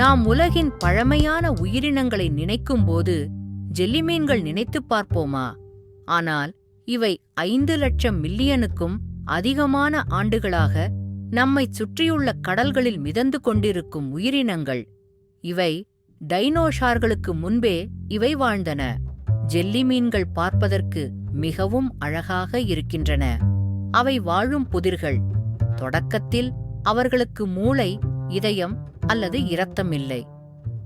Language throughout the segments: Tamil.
நாம் உலகின் பழமையான உயிரினங்களை நினைக்கும்போது ஜெல்லிமீன்கள் நினைத்துப் பார்ப்போமா? ஆனால் இவை ஐந்து லட்சம் மில்லியனுக்கும் அதிகமான ஆண்டுகளாக நம்மைச் சுற்றியுள்ள கடல்களில் மிதந்து கொண்டிருக்கும் உயிரினங்கள். இவை டைனோஷார்களுக்கு முன்பே இவை வாழ்ந்தன. ஜெல்லி மீன்கள் பார்ப்பதற்கு மிகவும் அழகாக இருக்கின்றன. அவை வாழும் புதிர்கள். தொடக்கத்தில் அவர்களுக்கு மூளை இதயம் அல்லது இரத்தம் இல்லை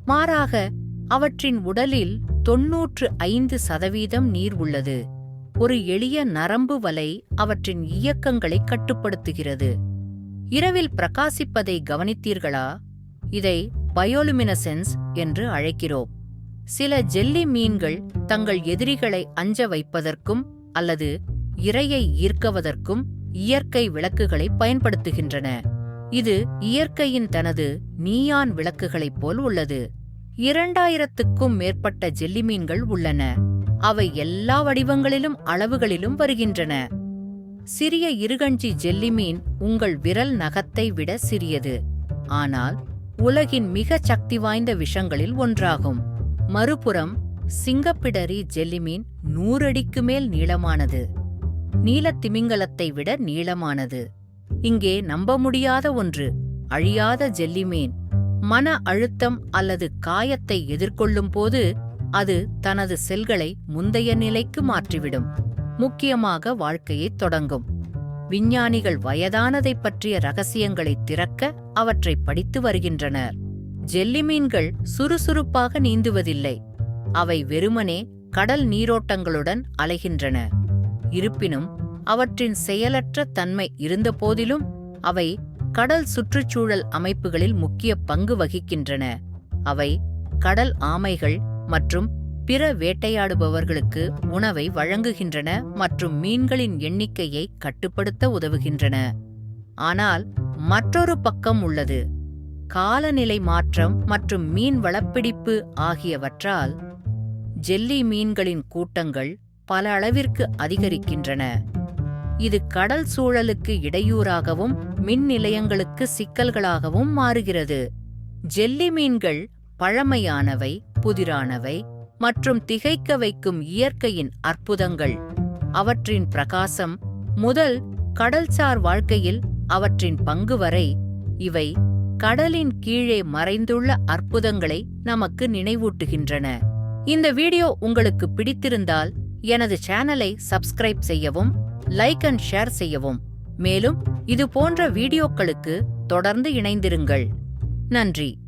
மாறாக அவற்றின் உடலில் தொன்னூற்று ஐந்து சதவீதம் நீர் உள்ளது. ஒரு எளிய நரம்பு வலை அவற்றின் இயக்கங்களை கட்டுப்படுத்துகிறது. இரவில் பிரகாசிப்பதை கவனித்தீர்களா? இதை பயோலுமினசென்ஸ் என்று அழைக்கிறோம். சில ஜெல்லி மீன்கள் தங்கள் எதிரிகளை அஞ்ச வைப்பதற்கும் அல்லது இரையை ஈர்க்கவதற்கும் இயற்கை விளக்குகளை பயன்படுத்துகின்றன. இது இயற்கையின் தனது நீயான் விளக்குகளைப் போல் உள்ளது. இரண்டாயிரத்துக்கும் மேற்பட்ட ஜெல்லிமீன்கள் உள்ளன. அவை எல்லா வடிவங்களிலும் அளவுகளிலும் வருகின்றன. சிறிய இருகஞ்சி ஜெல்லிமீன் உங்கள் விரல் நகத்தை விட சிறியது. ஆனால் உலகின் மிக சக்தி வாய்ந்த விஷங்களில் ஒன்றாகும். மறுபுறம் சிங்கப்பிடரி ஜெல்லிமீன் நூறடிக்கு மேல் நீளமானது. நீலத்திமிங்கலத்தை விட நீளமானது. இங்கே நம்ப முடியாத ஒன்று அழியாத ஜெல்லிமீன். மன அழுத்தம் அல்லது காயத்தை எதிர்கொள்ளும் போது அது தனது செல்களை முந்தைய நிலைக்கு மாற்றிவிடும். முக்கியமாக வாழ்க்கையைத் தொடங்கும். விஞ்ஞானிகள் வயதானதைப் பற்றிய ரகசியங்களை திறக்க அவற்றை படித்து வருகின்றனர். ஜெல்லிமீன்கள் சுறுசுறுப்பாக நீந்துவதில்லை. அவை வெறுமனே கடல் நீரோட்டங்களுடன் அலைகின்றன. இருப்பினும் அவற்றின் செயலற்ற தன்மை இருந்தபோதிலும் அவை கடல் சுற்றுச்சூழல் அமைப்புகளில் முக்கிய பங்கு வகிக்கின்றன. அவை கடல் ஆமைகள் மற்றும் பிற வேட்டையாடுபவர்களுக்கு உணவை வழங்குகின்றன மற்றும் மீன்களின் எண்ணிக்கையை கட்டுப்படுத்த உதவுகின்றன. ஆனால் மற்றொரு பக்கம் உள்ளது. காலநிலை மாற்றம் மற்றும் மீன் வளப்பிடிப்பு ஆகியவற்றால் ஜெல்லி மீன்களின் கூட்டங்கள் பல அளவிற்கு அதிகரிக்கின்றன. இது கடல் சூழலுக்கு இடையூறாகவும் மின் நிலையங்களுக்கு சிக்கல்களாகவும் மாறுகிறது. ஜெல்லி மீன்கள் பழமையானவை புதிரானவை மற்றும் திகைக்க வைக்கும் இயற்கையின் அற்புதங்கள். அவற்றின் பிரகாசம் முதல் கடல்சார் வாழ்க்கையில் அவற்றின் பங்கு வரை இவை கடலின் கீழே மறைந்துள்ள அற்புதங்களை நமக்கு நினைவூட்டுகின்றன. இந்த வீடியோ உங்களுக்கு பிடித்திருந்தால் எனது சேனலை சப்ஸ்கிரைப் செய்யவும் லைக் அண்ட் ஷேர் செய்யவும். மேலும் இது போன்ற வீடியோக்களுக்கு தொடர்ந்து இணைந்திருங்கள். நன்றி.